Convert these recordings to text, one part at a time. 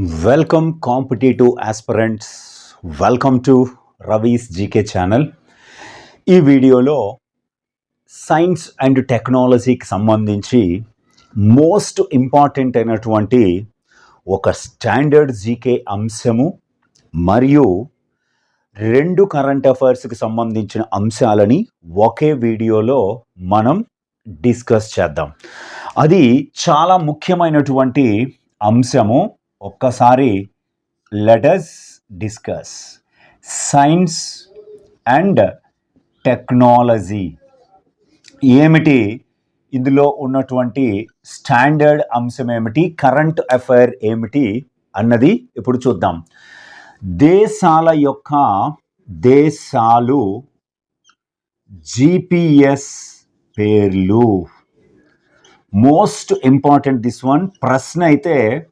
Welcome competitive aspirants welcome to Ravi's GK channel ఈ వీడియోలో science and టెక్నాలజీకి సంబంధించి మోస్ట్ ఇంపార్టెంట్ అయినటువంటి ఒక స్టాండర్డ్ జీకే అంశము మరియు రెండు కరెంట్ అఫైర్స్కి సంబంధించిన అంశాలని ఒకే వీడియోలో మనం డిస్కస్ చేద్దాం. అది చాలా ముఖ్యమైనటువంటి అంశము. ఒక్కసారి letters discuss science and technology ఏమిటి? ఇందులో ఉన్నటువంటి స్టాండర్డ్ అంశం ఏమిటి? కరెంట్ అఫైర్ ఏమిటి? అన్నది ఇప్పుడు చూద్దాం. దేశాల యొక్క దేశాలు జిపిఎస్ పేర్లు. మోస్ట్ ఇంపార్టెంట్ దిస్ వన్ ప్రశ్న అయితే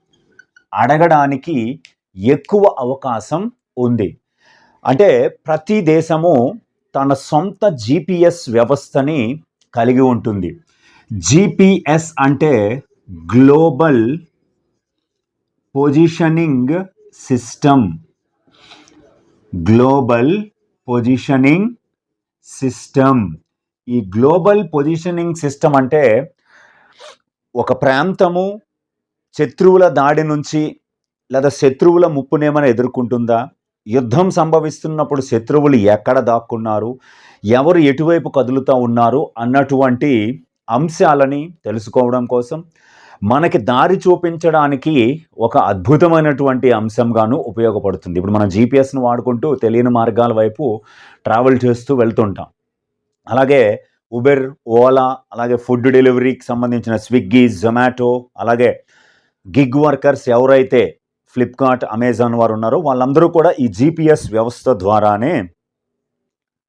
అడగడానికి ఎక్కువ అవకాశం ఉంది. అంటే ప్రతి దేశము తన సొంత జీపీఎస్ వ్యవస్థని కలిగి ఉంటుంది. జీపీఎస్ అంటే global positioning system global positioning system ఈ గ్లోబల్ పొజిషనింగ్ సిస్టమ్ అంటే ఒక ప్రాంతము శత్రువుల దాడి నుంచి లేదా శత్రువుల ముప్పునేమైనా ఎదుర్కొంటుందా? యుద్ధం సంభవిస్తున్నప్పుడు శత్రువులు ఎక్కడ దాక్కున్నారు? ఎవరు ఎటువైపు కదులుతూ ఉన్నారు? అన్నటువంటి అంశాలని తెలుసుకోవడం కోసం మనకి దారి చూపించడానికి ఒక అద్భుతమైనటువంటి అంశంగాను ఉపయోగపడుతుంది. ఇప్పుడు మనం జీపీఎస్ను వాడుకుంటూ తెలియని మార్గాల వైపు ట్రావెల్ చేస్తూ వెళ్తుంటాం. అలాగే ఉబెర్ ఓలా అలాగే ఫుడ్ డెలివరీకి సంబంధించిన స్విగ్గీ జొమాటో అలాగే గిగ్ వర్కర్స్ ఎవరైతే ఫ్లిప్కార్ట్ అమెజాన్ వారు ఉన్నారో వాళ్ళందరూ కూడా ఈ జీపీఎస్ వ్యవస్థ ద్వారానే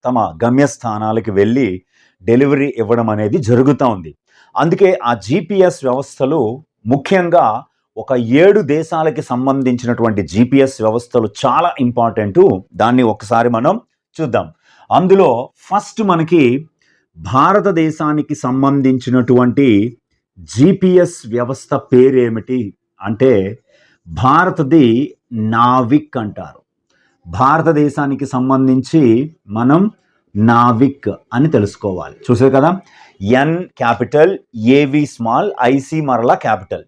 తమ గమ్యస్థానాలకి వెళ్ళి డెలివరీ ఇవ్వడం అనేది జరుగుతూ ఉంది. అందుకే ఆ జీపీఎస్ వ్యవస్థలు ముఖ్యంగా ఒక ఏడు దేశాలకి సంబంధించినటువంటి జీపీఎస్ వ్యవస్థలు చాలా ఇంపార్టెంట్. దాన్ని ఒకసారి మనం చూద్దాం. అందులో ఫస్ట్ మనకి భారతదేశానికి సంబంధించినటువంటి జిపిఎస్ వ్యవస్థ పేరేమిటి అంటే భారతది నావిక్ అంటారు. భారతదేశానికి సంబంధించి మనం నావిక్ అని తెలుసుకోవాలి. చూసారు కదా? N capital A V small I C మరలా capital.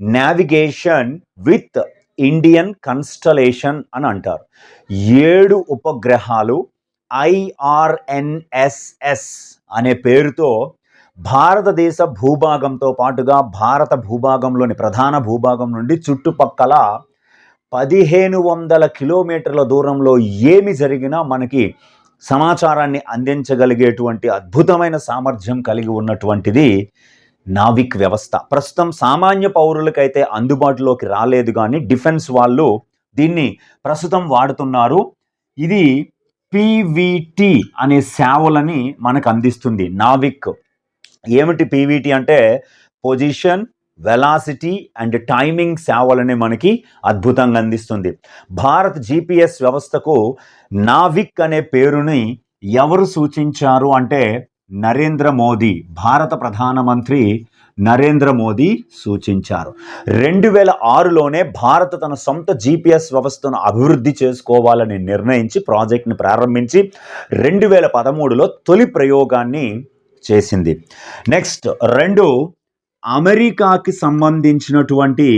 Navigation with Indian constellation అని అంటారు. ఏడు ఉపగ్రహాలు ఐఆర్ఎన్ఎస్ఎస్ అనే పేరుతో భారతదేశ భూభాగంతో పాటుగా భారత భూభాగంలోని ప్రధాన భూభాగం నుండి చుట్టుపక్కల పదిహేను వందల కిలోమీటర్ల దూరంలో ఏమి జరిగినా మనకి సమాచారాన్ని అందించగలిగేటువంటి అద్భుతమైన సామర్థ్యం కలిగి ఉన్నటువంటిది నావిక్ వ్యవస్థ. ప్రస్తుతం సామాన్య పౌరులకైతే అందుబాటులోకి రాలేదు కానీ డిఫెన్స్ వాళ్ళు దీన్ని ప్రస్తుతం వాడుతున్నారు. ఇది పీవీటీ అనే సేవలని మనకు అందిస్తుంది నావిక్ ఏమిటి పీవీటీ అంటే పొజిషన్ వెలాసిటీ అండ్ టైమింగ్ సేవలని మనకి అద్భుతంగా అందిస్తుంది. భారత్ జీపీఎస్ వ్యవస్థకు నావిక్ అనే పేరుని ఎవరు సూచించారు అంటే నరేంద్ర మోదీ భారత ప్రధానమంత్రి నరేంద్ర మోదీ సూచించారు. రెండు వేల ఆరులోనే భారత్ తన సొంత జీపీఎస్ వ్యవస్థను అభివృద్ధి చేసుకోవాలని నిర్ణయించి ప్రాజెక్ట్ని ప్రారంభించి రెండు వేల పదమూడులో తొలి ప్రయోగాన్ని చేసింది. నెక్స్ట్ రెండు అమెరికాకి సంబంధించినటువంటి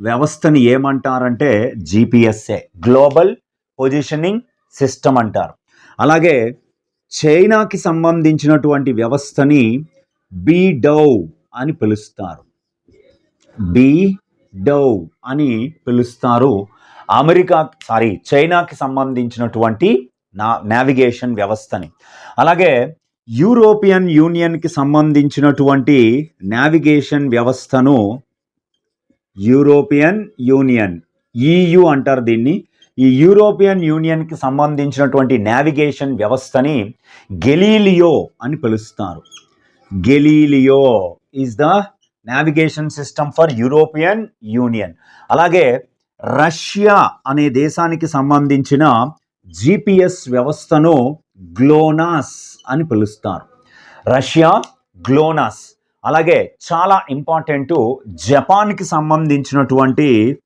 వ్యవస్థని ఏమంటారంటే జీపీఎస్ఏ గ్లోబల్ పొజిషనింగ్ సిస్టమ్ అంటారు. అలాగే చైనాకి సంబంధించినటువంటి వ్యవస్థని బీడౌ అని పిలుస్తారు. బీ డౌ అని పిలుస్తారు. అమెరికా సారీ చైనాకి సంబంధించినటువంటి నా నావిగేషన్ వ్యవస్థని. అలాగే యూరోపియన్ యూనియన్కి సంబంధించినటువంటి నావిగేషన్ వ్యవస్థను యూరోపియన్ యూనియన్ ఈయు అంటారు దీన్ని. ఈ యూరోపియన్ యూనియన్కి సంబంధించినటువంటి నావిగేషన్ వ్యవస్థని గెలీలియో అని పిలుస్తారు. Galileo is the navigation system for European Union అలాగే రష్యా అనే దేశానికి సంబంధించిన జిపిఎస్ వ్యవస్థను గ్లోనాస్ అని పిలుస్తారు. Russia GLONASS. అలాగే చాలా ఇంపార్టెంట్ జపాన్కి సంబంధించినటువంటి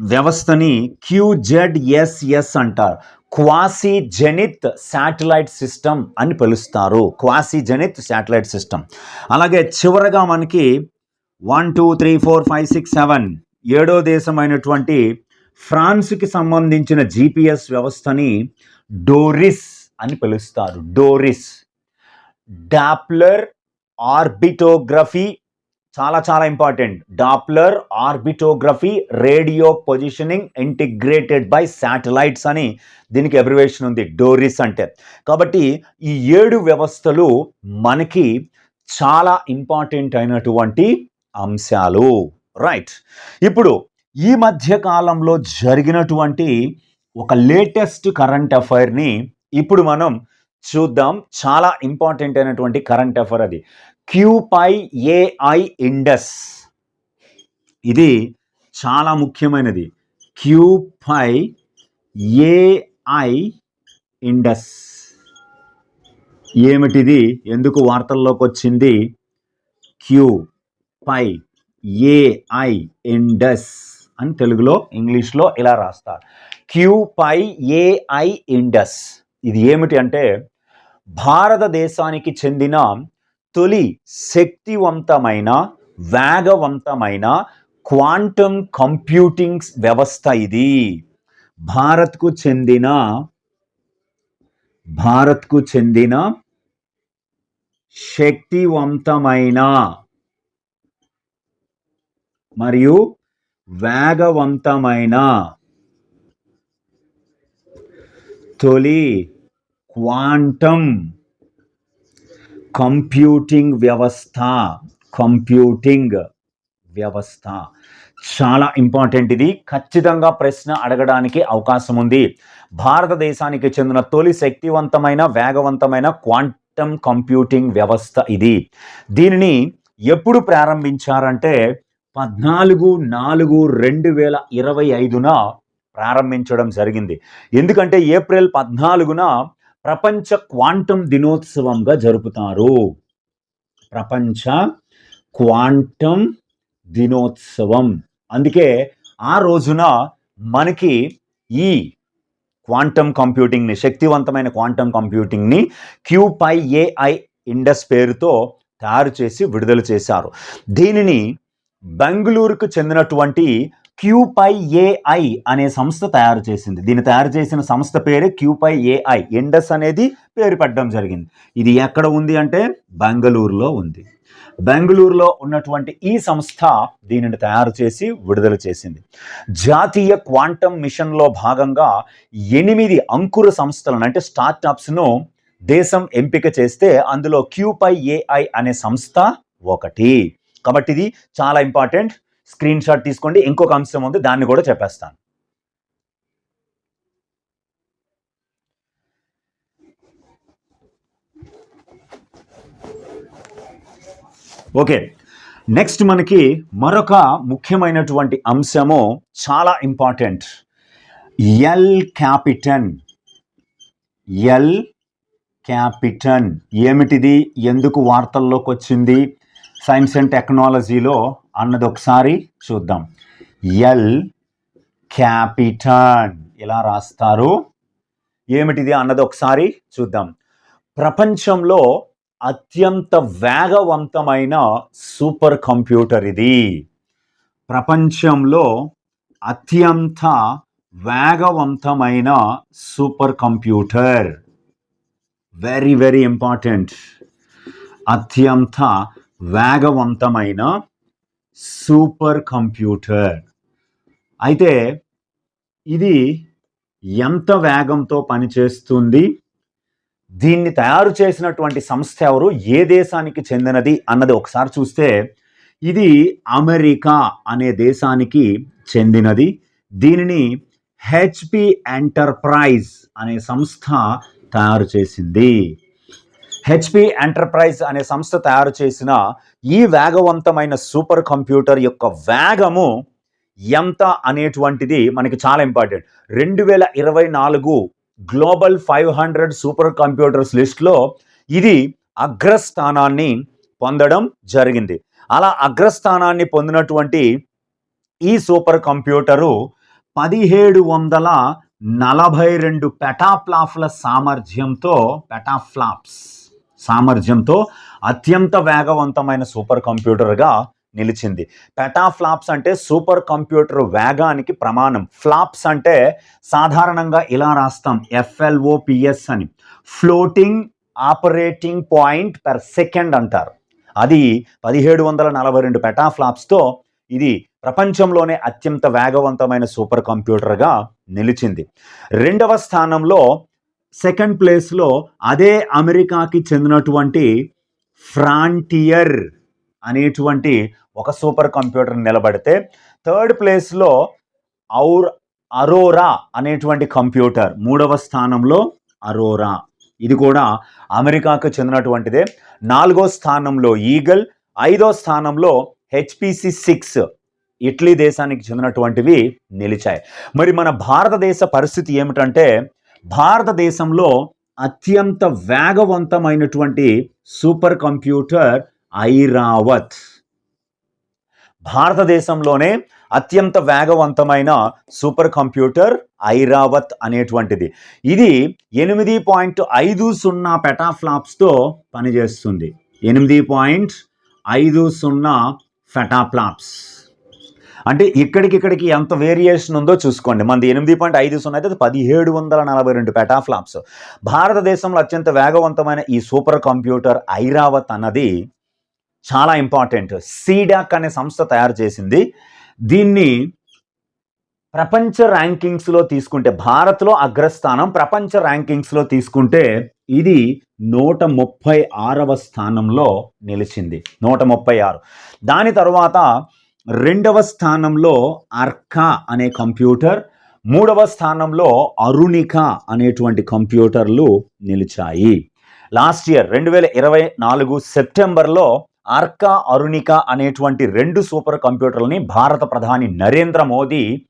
వ్యవస్థని క్యూజెడ్ఎస్ఎస్ అంటారు. క్వాసీ జెనిత్ శాటిలైట్ సిస్టమ్ అని పిలుస్తారు. Quasi zenith satellite system. అలాగే చివరగా మనకి one two three four five six seven ఏడో దేశమైనటువంటి ఫ్రాన్స్కి సంబంధించిన జిపిఎస్ వ్యవస్థని డోరిస్ అని పిలుస్తారు. డోరిస్. డాప్లర్ ఆర్బిటోగ్రఫీ చాలా చాలా important. Doppler orbitography radio positioning integrated by satellites అని దీనికి అబ్రివేషన్ ఉంది. డోరిస్ అంటే. కాబట్టి ఈ ఏడు వ్యవస్థలు మనకి చాలా ఇంపార్టెంట్ అయినటువంటి అంశాలు. రైట్. ఇప్పుడు ఈ మధ్య కాలంలో జరిగినటువంటి ఒక లేటెస్ట్ కరెంట్ అఫైర్ని ఇప్పుడు మనం చూద్దాం. చాలా ఇంపార్టెంట్ అయినటువంటి కరెంట్ అఫైర్ అది. క్యూపై ఏఐ ఇండస్. ఇది చాలా ముఖ్యమైనది. క్యూపై ఏఐ ఇండస్. ఏమిటిది? ఎందుకు వార్తల్లోకి వచ్చింది? క్యూ పై ఏఐ ఇండస్. అని తెలుగులో ఇంగ్లీష్లో ఇలా రాస్తారు. క్యూ పై ఏఐ ఇండస్. ఇది ఏమిటి అంటే భారతదేశానికి చెందిన తొలి శక్తివంతమైన వేగవంతమైన క్వాంటమ్ కంప్యూటింగ్ వ్యవస్థ ఇది. భారత్కు చెందిన భారత్కు చెందిన శక్తివంతమైన మరియు వేగవంతమైన తొలి క్వాంటం కంప్యూటింగ్ వ్యవస్థ కంప్యూటింగ్ వ్యవస్థ. చాలా ఇంపార్టెంట్ ఇది. ఖచ్చితంగా ప్రశ్న అడగడానికి అవకాశం ఉంది. భారతదేశానికి చెందిన తొలి శక్తివంతమైన వేగవంతమైన క్వాంటం కంప్యూటింగ్ వ్యవస్థ ఇది. దీనిని ఎప్పుడు ప్రారంభించారంటే పద్నాలుగు నాలుగు రెండు వేల ఇరవై ఐదున ప్రారంభించడం జరిగింది. ఎందుకంటే ఏప్రిల్ పద్నాలుగున ప్రపంచ క్వాంటం దినోత్సవంగా జరుపుతారు. ప్రపంచ క్వాంటం దినోత్సవం. అందుకే ఆ రోజున మనకి ఈ క్వాంటమ్ కంప్యూటింగ్ని శక్తివంతమైన క్వాంటమ్ కంప్యూటింగ్ని క్యూపై ఏఐ ఇండస్ పేరుతో తయారు చేసి విడుదల చేశారు. దీనిని బెంగళూరుకు చెందినటువంటి క్యూపై ఏఐ అనే సంస్థ తయారు చేసింది. దీన్ని తయారు చేసిన సంస్థ పేరే క్యూపై ఏఐ. ఇండస్ అనేది పేరు పెట్టడం జరిగింది. ఇది ఎక్కడ ఉంది అంటే బెంగళూరులో ఉంది. బెంగళూరులో ఉన్నటువంటి ఈ సంస్థ దీనిని తయారు చేసి విడుదల చేసింది. జాతీయ క్వాంటమ్ మిషన్లో భాగంగా ఎనిమిది అంకుర సంస్థలను అంటే స్టార్టప్స్ను దేశం ఎంపిక చేస్తే అందులో క్యూపై ఏఐ అనే సంస్థ ఒకటి. కాబట్టి ఇది చాలా ఇంపార్టెంట్. స్క్రీన్ షాట్ తీసుకోండి. ఇంకొక అంశం ఉంది. దాన్ని కూడా చెప్పేస్తాను. ఓకే. నెక్స్ట్ మనకి మరొక ముఖ్యమైనటువంటి అంశము చాలా important. El Capitan. El Capitan. ఏమిటిది? ఎందుకు వార్తల్లోకి వచ్చింది సైన్స్ అండ్ టెక్నాలజీలో అన్నది ఒకసారి చూద్దాం. ఎల్ క్యాపిటల్ ఇలా రాస్తారు? ఏమిటిది అన్నది ఒకసారి చూద్దాం. ప్రపంచంలో అత్యంత వేగవంతమైన సూపర్ కంప్యూటర్ ఇది. ప్రపంచంలో అత్యంత వేగవంతమైన super computer. Very very important. అత్యంత వేగవంతమైన సూపర్ కంప్యూటర్. అయితే ఇది ఎంత వేగంతో పనిచేస్తుంది? దీన్ని తయారు చేసినటువంటి సంస్థ ఎవరు? ఏ దేశానికి చెందినది? అన్నది ఒకసారి చూస్తే ఇది అమెరికా అనే దేశానికి చెందినది. దీనిని హెచ్పి ఎంటర్ప్రైజ్ అనే సంస్థ తయారు చేసింది. హెచ్పి ఎంటర్ప్రైజ్ అనే సంస్థ తయారు చేసిన ఈ వేగవంతమైన సూపర్ కంప్యూటర్ యొక్క వేగము ఎంత అనేటువంటిది మనకి చాలా ఇంపార్టెంట్. రెండు వేల ఇరవై నాలుగు global five hundred super computers లిస్ట్లో ఇది అగ్రస్థానాన్ని పొందడం జరిగింది. అలా అగ్రస్థానాన్ని పొందినటువంటి ఈ సూపర్ కంప్యూటరు పదిహేడు వందల నలభై రెండు పెటాప్లాఫ్ల సామర్థ్యంతో పెటాఫ్లాప్స్. సామర్థ్యంతో అత్యంత వేగవంతమైన సూపర్ కంప్యూటర్గా నిలిచింది. పెటాఫ్లాప్స్ అంటే సూపర్ కంప్యూటర్ వేగానికి ప్రమాణం. ఫ్లాప్స్ అంటే సాధారణంగా ఇలా రాస్తాం. F L O P S అని. Floating operating point per second అంటారు. అది పదిహేడు వందల నలభై రెండు పెటాఫ్లాప్స్తో ఇది ప్రపంచంలోనే అత్యంత వేగవంతమైన సూపర్ కంప్యూటర్గా నిలిచింది. రెండవ స్థానంలో సెకండ్ ప్లేస్లో అదే అమెరికాకి చెందినటువంటి ఫ్రాంటియర్ అనేటువంటి ఒక సూపర్ కంప్యూటర్ నిలబడితే థర్డ్ ప్లేస్లో ఔర్ అరోరా అనేటువంటి కంప్యూటర్ మూడవ స్థానంలో అరోరా. ఇది కూడా అమెరికాకు చెందినటువంటిదే. నాలుగో స్థానంలో ఈగల్ ఐదో స్థానంలో హెచ్పిసి సిక్స్. ఇటలీ దేశానికి చెందినటువంటివి నిలిచాయి. మరి మన భారతదేశ పరిస్థితి ఏమిటంటే భారతదేశంలో అత్యంత వేగవంతమైనటువంటి సూపర్ కంప్యూటర్ ఐరావత్. భారతదేశంలోనే అత్యంత వేగవంతమైన సూపర్ కంప్యూటర్ ఐరావత్ అనేటువంటిది. ఇది ఎనిమిది పాయింట్ ఐదు సున్నా పెటాఫ్లాప్స్తో పనిచేస్తుంది. ఎనిమిది పాయింట్ ఐదు సున్నా ఫెటాప్లాప్స్ అంటే ఇక్కడికి ఇక్కడికి ఎంత వేరియేషన్ ఉందో చూసుకోండి. మనది ఎనిమిది పాయింట్ ఐదు సున్నా అయితే పదిహేడు వందల నలభై రెండు పెటాఫ్లాప్స్ భారతదేశంలో అత్యంత వేగవంతమైన ఈ సూపర్ కంప్యూటర్ ఐరావత్ అన్నది చాలా ఇంపార్టెంట్ సీడాక్ అనే సంస్థ తయారు చేసింది. దీన్ని ప్రపంచ ర్యాంకింగ్స్లో తీసుకుంటే భారత్లో అగ్రస్థానం ప్రపంచ ర్యాంకింగ్స్లో తీసుకుంటే ఇది నూట ముప్పై ఆరవ స్థానంలో నిలిచింది. నూట ముప్పై ఆరు. దాని తర్వాత రెండవ స్థానంలో అర్కా అనే కంప్యూటర్ మూడవ స్థానంలో అరుణిక అనేటువంటి కంప్యూటర్లు నిలిచాయి. లాస్ట్ ఇయర్ రెండు వేల ఇరవై నాలుగు సెప్టెంబర్లో అర్కా అరుణిక అనేటువంటి రెండు సూపర్ కంప్యూటర్లని భారత ప్రధాని నరేంద్ర మోదీ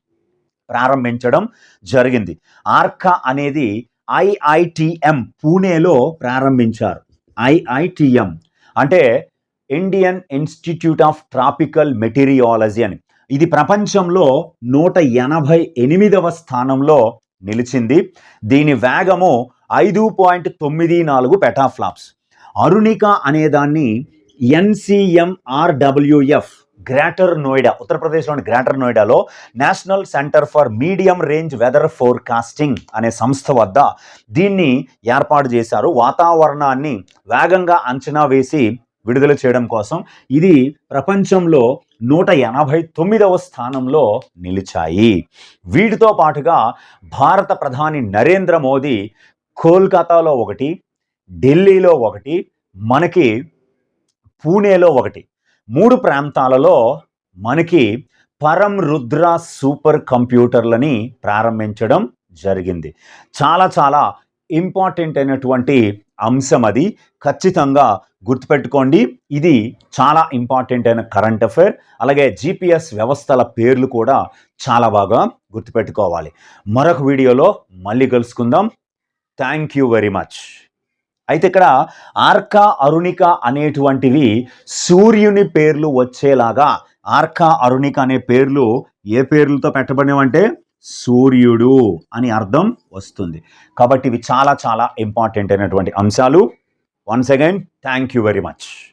ప్రారంభించడం జరిగింది. ఆర్కా అనేది ఐఐటిఎం పూణేలో ప్రారంభించారు. ఐఐటిఎం అంటే Indian Institute of Tropical Meteorology అని. ఇది ప్రపంచంలో నూట ఎనభై ఎనిమిదవ స్థానంలో నిలిచింది. దీని వేగము ఐదు పాయింట్ తొమ్మిది నాలుగు పెటాఫ్లాప్స్. అరుణిక అనేదాన్ని ఎన్సిఎంఆర్డబ్ల్యూఎఫ్ గ్రేటర్ నోయిడా ఉత్తరప్రదేశ్లోని Greater నోయిడాలో National Centre for Medium Range Weather Forecasting అనే సంస్థ వద్ద దీన్ని ఏర్పాటు చేశారు. వాతావరణాన్ని వేగంగా అంచనా వేసి విడుదల చేయడం కోసం ఇది ప్రపంచంలో నూట ఎనభై తొమ్మిదవ స్థానంలో నిలిచాయి. వీటితో పాటుగా భారత ప్రధాని నరేంద్ర మోదీ కోల్కతాలో ఒకటి ఢిల్లీలో ఒకటి మనకి పూణేలో ఒకటి. మూడు ప్రాంతాలలో మనకి పరం రుద్ర సూపర్ కంప్యూటర్లని ప్రారంభించడం జరిగింది. చాలా చాలా ఇంపార్టెంట్ అయినటువంటి అంశం అది ఖచ్చితంగా గుర్తుపెట్టుకోండి. ఇది చాలా ఇంపార్టెంట్ అయిన కరెంట్ అఫైర్. అలాగే జిపిఎస్ వ్యవస్థల పేర్లు కూడా చాలా బాగా గుర్తుపెట్టుకోవాలి. మరొక వీడియోలో మళ్ళీ కలుసుకుందాం. Thank you very much. అయితే ఇక్కడ ఆర్కా అరుణిక అనేటువంటివి సూర్యుని పేర్లు వచ్చేలాగా. ఆర్కా అరుణిక అనే పేర్లు ఏ పేర్లతో పెట్టబడినవంటే సూర్యుడు అని అర్థం వస్తుంది. కాబట్టి ఇవి చాలా చాలా ఇంపార్టెంట్ అయినటువంటి అంశాలు. Once again thank you very much